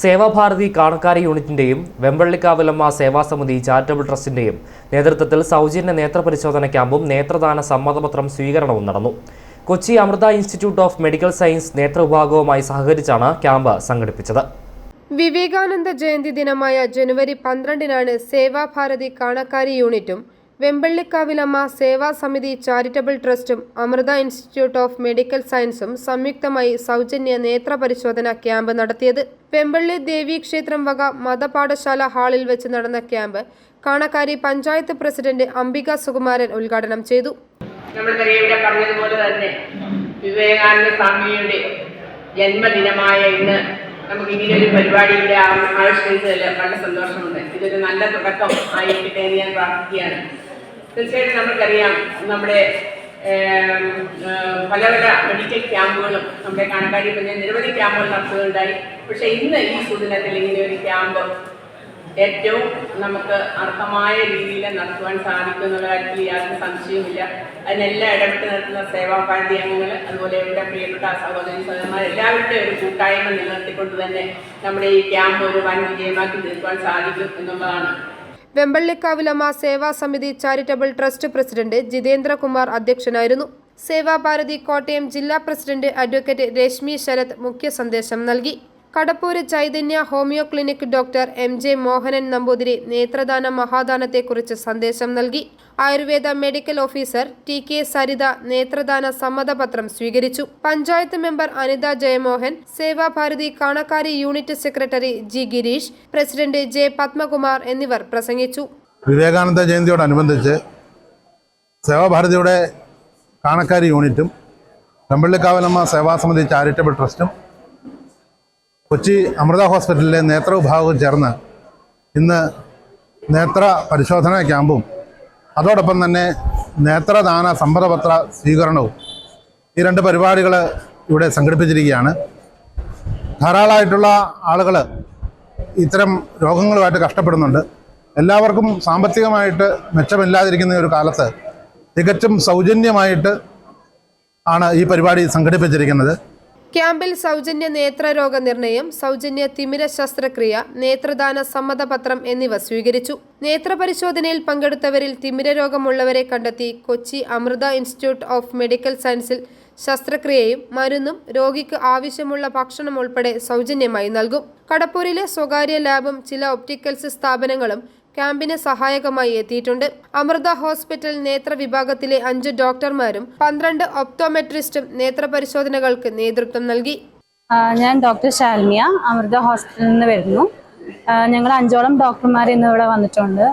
സേവാഭാരതി കാണക്കാരി യൂണിറ്റിന്റെയും വെമ്പള്ളിക്കാവിലമ്മ സേവാസമിതി ചാരിറ്റബിൾ ട്രസ്റ്റിന്റെയും നേതൃത്വത്തിൽ സൗജന്യ നേത്രപരിശോധന ക്യാമ്പും നേത്രദാന സമ്മതപത്രം സ്വീകരണവും നടന്നു. Kochi Amrita institute of medical science നേത്ര വിഭാഗവുമായി സഹകരിച്ചാണ് ക്യാമ്പ് സംഘടിപ്പിച്ചത്. വിവേകാനന്ദ ജയന്തി ദിനമായ ജനുവരി പന്ത്രണ്ടിനാണ് സേവാഭാരതി കാണക്കാരി യൂണിറ്റും വെമ്പള്ളിക്കാവിലമ്മ സേവാ സമിതി ചാരിറ്റബിൾ ട്രസ്റ്റും അമൃത ഇൻസ്റ്റിറ്റ്യൂട്ട് ഓഫ് മെഡിക്കൽ സയൻസും സംയുക്തമായി സൗജന്യ നേത്ര പരിശോധന ക്യാമ്പ് നടത്തിയത് വെമ്പള്ളി ദേവി ക്ഷേത്രം വക മതപാഠശാല ഹാളിൽ വെച്ച് നടന്ന ക്യാമ്പ് കാണക്കാരി പഞ്ചായത്ത് പ്രസിഡന്റ് അംബിക സുകുമാരൻ ഉദ്ഘാടനം ചെയ്തു. പറഞ്ഞതുപോലെ തന്നെ വിവേകാനന്ദ ജന്മദിനമായ ഇന്ന് നമുക്ക് ഇങ്ങനെ ഒരു പരിപാടി വളരെ സന്തോഷമുണ്ട്. ഇതൊരു നല്ല തുടക്കം ആയിരിക്കട്ടെ എന്ന് ഞാൻ പ്രാർത്ഥിക്കുകയാണ്. തീർച്ചയായിട്ടും നമുക്കറിയാം നമ്മുടെ പല പല മെഡിക്കൽ ക്യാമ്പുകളും നമ്മുടെ കാണക്കാരി പിന്നെ നിരവധി ക്യാമ്പുകൾ നടത്തുകയുണ്ടായി പക്ഷേ ഇന്ന് ഈ സുദിനത്തിൽ ഇങ്ങനെ ഒരു ക്യാമ്പ് ഏറ്റവും നമുക്ക് അർഹമായ രീതിയിൽ നടത്തുവാൻ സാധിക്കും എന്നുള്ള കാര്യത്തിൽ യാതൊരു സംശയവുമില്ല. അതിനെല്ലാം ഇടപെട്ട് നടത്തുന്ന പാർട്ടി അംഗങ്ങൾ അതുപോലെ ഇവിടെ പ്രിയപ്പെട്ട സഹോദരി സഹോദരന്മാർ എല്ലാവരുടെയും ഒരു കൂട്ടായ്മ നിലനിർത്തിക്കൊണ്ട് തന്നെ നമ്മുടെ ഈ ക്യാമ്പ് ഒരു വൻ വിജയമാക്കി തീർക്കുവാൻ സാധിക്കും എന്നുള്ളതാണ്. വെമ്പള്ളിക്കാവിലമ്മ Seva Samiti charitable trust president Jithendrakumar അധ്യക്ഷനായിരുന്നു. സേവാഭാരതി കോട്ടയം ജില്ലാ പ്രസിഡന്റ് അഡ്വക്കേറ്റ് രശ്മി ശരത് മുഖ്യ സന്ദേശം നൽകി. Kadappoor Chaitanya homeo clinic doctor M J Mohanan Namboothiri നേത്രദാന മഹാദാനത്തെക്കുറിച്ച് സന്ദേശം നൽകി. Ayurveda medical officer T K Saritha നേത്രദാന സമ്മതപത്രം സ്വീകരിച്ചു. Panchayat member Anitha Jayamohan Sevabharathi Kanakkari unit secretary G Gireesh president J Padmakumar എന്നിവർ പ്രസംഗിച്ചു. വിവേകാനന്ദ ജയന്തിയോടനുബന്ധിച്ച് സേവാഭാരതിയുടെ കാണക്കാരി യൂണിറ്റും തമ്പിള്ളിക്കാവലമ്മ സേവാസമിതി ചാരിറ്റബിൾ ട്രസ്റ്റും കൊച്ചി അമൃത ഹോസ്പിറ്റലിലെ നേത്ര വിഭാഗവും ചേർന്ന് ഇന്ന് നേത്ര പരിശോധനാ ക്യാമ്പും അതോടൊപ്പം തന്നെ നേത്രദാന സമ്മതപത്ര സ്വീകരണവും ഈ രണ്ട് പരിപാടികൾ ഇവിടെ സംഘടിപ്പിച്ചിരിക്കുകയാണ്. ധാരാളമായിട്ടുള്ള ആളുകൾ ഇത്തരം രോഗങ്ങളുമായിട്ട് കഷ്ടപ്പെടുന്നുണ്ട്. എല്ലാവർക്കും സാമ്പത്തികമായിട്ട് മെച്ചമില്ലാതിരിക്കുന്ന ഒരു കാലത്ത് തികച്ചും സൗജന്യമായിട്ട് ആണ് ഈ പരിപാടി സംഘടിപ്പിച്ചിരിക്കുന്നത്. ക്യാമ്പിൽ സൗജന്യ നേത്രരോഗ നിർണയം സൗജന്യ തിമിര ശസ്ത്രക്രിയ നേത്രദാന സമ്മതപത്രം എന്നിവ സ്വീകരിച്ചു. നേത്രപരിശോധനയിൽ പങ്കെടുത്തവരിൽ തിമിരരോഗമുള്ളവരെ കണ്ടെത്തി Kochi Amrita institute of medical സയൻസിൽ ശസ്ത്രക്രിയയും മരുന്നും രോഗിക്ക് ആവശ്യമുള്ള ഭക്ഷണം ഉൾപ്പെടെ സൗജന്യമായി നൽകും. കടപ്പൂരിലെ സ്വകാര്യ ലാബും ചില ഒപ്റ്റിക്കൽസ് സ്ഥാപനങ്ങളും ക്യാമ്പിന് സഹായകമായി എത്തിയിട്ടുണ്ട്. അമൃത ഹോസ്പിറ്റൽ നേത്ര വിഭാഗത്തിലെ അഞ്ച് ഡോക്ടർമാരും പന്ത്രണ്ട് ഒപ്റ്റോമെട്രിസ്റ്റും നേത്രപരിശോധനകൾക്ക് നേതൃത്വം നൽകി. ഞാൻ ഡോക്ടർ ശാൽമിയ അമൃത ഹോസ്പിറ്റലിൽ നിന്ന് വരുന്നു. ഞങ്ങൾ അഞ്ചോളം ഡോക്ടർമാർ ഇന്ന് ഇവിടെ വന്നിട്ടുണ്ട്.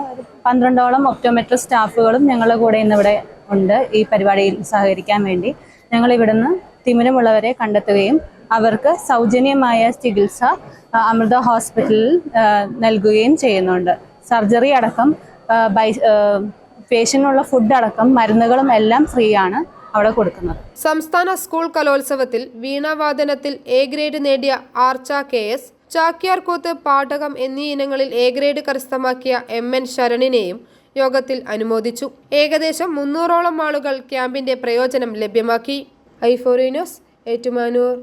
പന്ത്രണ്ടോളം ഒപ്റ്റോമെട്രി സ്റ്റാഫുകളും ഞങ്ങളുടെ കൂടെ ഇന്ന് ഇവിടെ ഉണ്ട് ഈ പരിപാടിയിൽ സഹകരിക്കാൻ വേണ്ടി. ഞങ്ങൾ ഇവിടുന്ന് തിമിരമുള്ളവരെ കണ്ടെത്തുകയും അവർക്ക് സൗജന്യമായ ചികിത്സ അമൃത ഹോസ്പിറ്റലിൽ നൽകുകയും ചെയ്യുന്നുണ്ട്. സർജറി അടക്കം ബൈ പേഷ്യനുള്ള ഫുഡ് അടക്കം മരുന്നുകളും എല്ലാം ഫ്രീ ആണ് അവിടെ കൊടുക്കുന്നത്. സംസ്ഥാന സ്കൂൾ കലോത്സവത്തിൽ വീണാവാദനത്തിൽ എ ഗ്രേഡ് നേടിയ ആർച്ച കെ എസ് ചാക്യാർകൂത്ത് പാഠകം എന്നീ ഇനങ്ങളിൽ എ ഗ്രേഡ് കരസ്ഥമാക്കിയ എം എൻ ശരണിനെയും യോഗത്തിൽ അനുമോദിച്ചു. ഏകദേശം മുന്നൂറോളം ആളുകൾ ക്യാമ്പിന്റെ പ്രയോജനം ലഭ്യമാക്കി. ഐഫോറിനോസ് ഏറ്റുമാനൂർ.